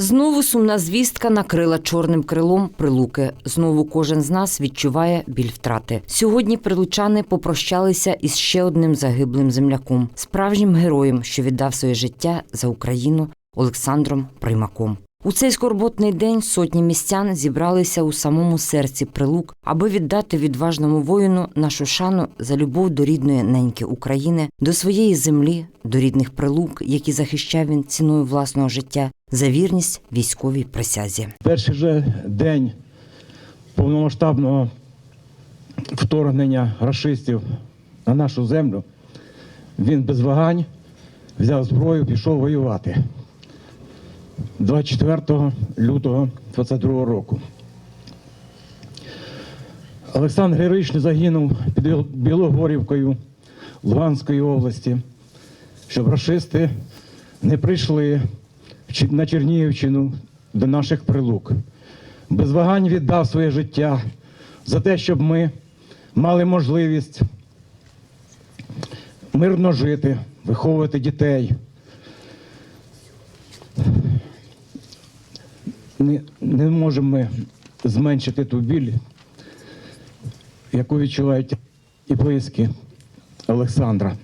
Знову сумна звістка накрила чорним крилом прилуки. Знову кожен з нас відчуває біль втрати. Сьогодні прилучани попрощалися із ще одним загиблим земляком, справжнім героєм, що віддав своє життя за Україну Олександром Примаком. У цей скорботний день сотні містян зібралися у самому серці прилук, аби віддати відважному воїну нашу шану за любов до рідної неньки України, до своєї землі, до рідних прилук, які захищав він ціною власного життя, за вірність військовій присязі. Перший же день повномасштабного вторгнення рашистів на нашу землю він без вагань взяв зброю, пішов воювати 24 лютого 22 року. Олександр Героїчно загинув під Білогорівкою Луганської області, щоб рашисти не прийшли на Чернігівщину до наших прилук. Без вагань віддав своє життя за те, щоб ми мали можливість мирно жити, виховувати дітей. Не, не можемо зменшити ту біль, яку відчувають і близькі Олександра.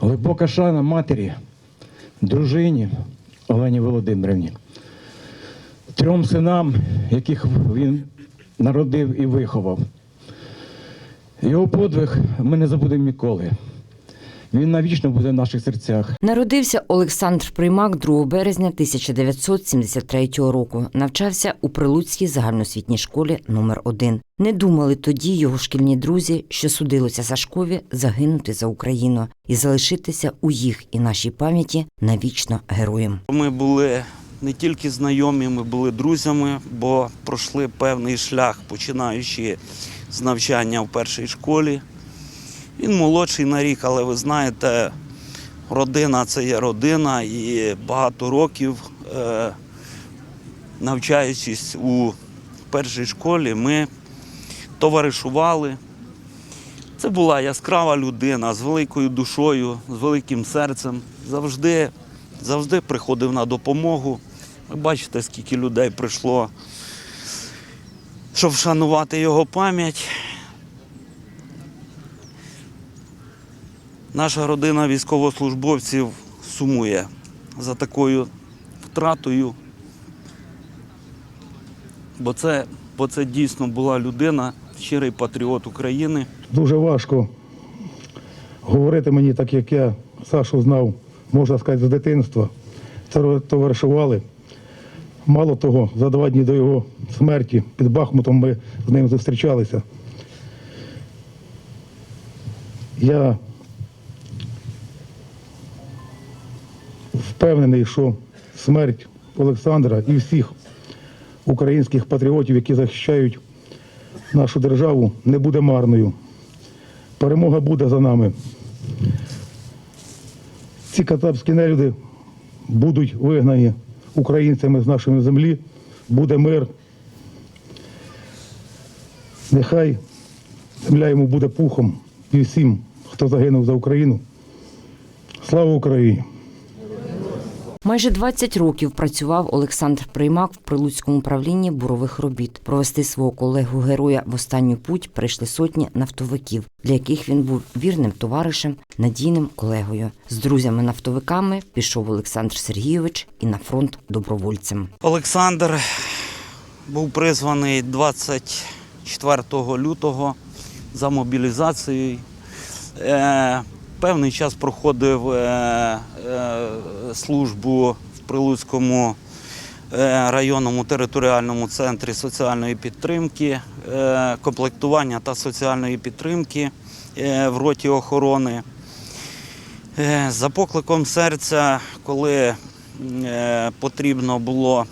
Глибока шана матері, дружині Олені Володимирівні, трьом синам, яких він народив і виховав. Його подвиг ми не забудемо ніколи. Він навічно буде в наших серцях. Народився Олександр Примак 2 березня 1973 року. Навчався у Прилуцькій загальноосвітній школі номер 1 Не думали тоді його шкільні друзі, що судилося Сашкові загинути за Україну і залишитися у їх і нашій пам'яті навічно героєм. Ми були не тільки знайомі, ми були друзями, бо пройшли певний шлях, починаючи з навчання в першій школі. Він молодший на рік, але ви знаєте, родина це є родина, і багато років, е, навчаючись у першій школі, ми товаришували. Це була яскрава людина з великою душою, з великим серцем. Завжди, завжди приходив на допомогу. Ви бачите, скільки людей прийшло, щоб вшанувати його пам'ять. Наша родина військовослужбовців сумує за такою втратою. Бо це, бо це дійсно була людина, щирий патріот України. Дуже важко говорити мені, так як я Сашу знав, можна сказати, з дитинства. Товаришували. Мало того, за два дні до його смерті під Бахмутом ми з ним зустрічалися. Я впевнений, що смерть Олександра і всіх українських патріотів, які захищають нашу державу, не буде марною. Перемога буде за нами. Ці катапські нелюди будуть вигнані українцями з нашої землі, буде мир. Нехай земля йому буде пухом і всім, хто загинув за Україну. Слава Україні! Майже 20 років працював Олександр Приймак в прилуцькому управлінні бурових робіт. Провести свого колегу героя в останню путь прийшли сотні нафтовиків, для яких він був вірним товаришем, надійним колегою. З друзями-нафтовиками пішов Олександр Сергійович і на фронт добровольцем. Олександр був призваний 24 лютого за мобілізацією. Певний час проходив е, е, службу в Прилуцькому е, районному територіальному центрі соціальної підтримки, е, комплектування та соціальної підтримки е, в роті охорони. Е, За покликом серця, коли е, потрібно було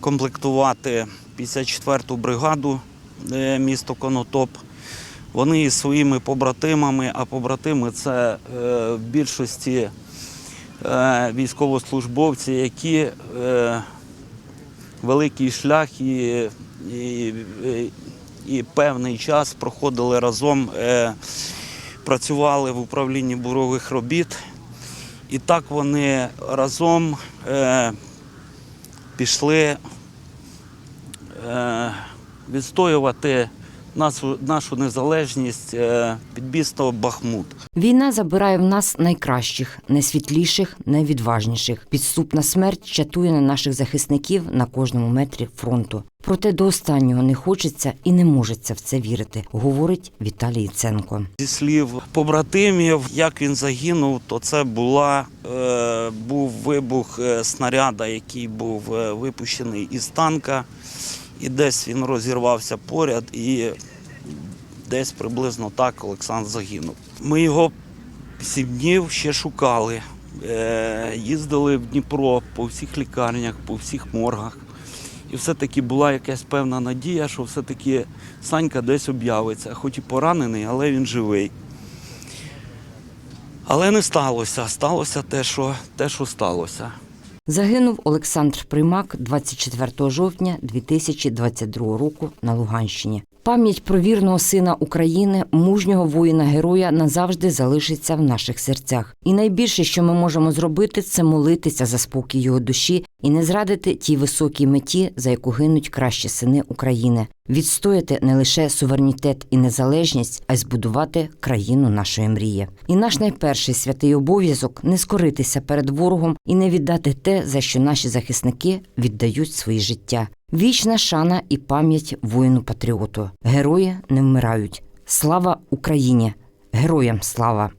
комплектувати 54-ту бригаду е, місто Конотоп, вони із своїми побратимами, а побратими це е, в більшості е, військовослужбовці, які е, великий шлях і, і, і певний час проходили разом, працювали в управлінні бурових робіт. І так вони разом пішли відстоювати нашу, нашу незалежність е, під місто Бахмут. Війна забирає в нас найкращих, найсвітліших, найвідважніших. Підступна смерть чатує на наших захисників на кожному метрі фронту. Проте до останнього не хочеться і не можеться в це вірити, говорить Віталій Яценко. Зі слів побратимів, як він загинув, то це була, е, був вибух е, снаряда, який був е, випущений із танка, і десь він розірвався поряд, і десь приблизно так Олександр загинув. Ми його сім днів ще шукали. Е, їздили в Дніпро по всіх лікарнях, по всіх моргах. І все-таки була якась певна надія, що все-таки Санька десь об'явиться, хоч і поранений, але він живий. Але не сталося. Сталося те, що, те, що сталося. Загинув Олександр Примак 24 жовтня 2022 року на Луганщині. Пам'ять про вірного сина України, мужнього воїна-героя назавжди залишиться в наших серцях. І найбільше, що ми можемо зробити, це молитися за спокій його душі і не зрадити тій високій меті, за яку гинуть кращі сини України, відстояти не лише суверенітет і незалежність, а й збудувати країну нашої мрії. І наш найперший святий обов'язок не скоритися перед ворогом і не віддати те, за що наші захисники віддають свої життя. Вічна шана і пам'ять воїну-патріоту. Герої не вмирають. Слава Україні! Героям слава!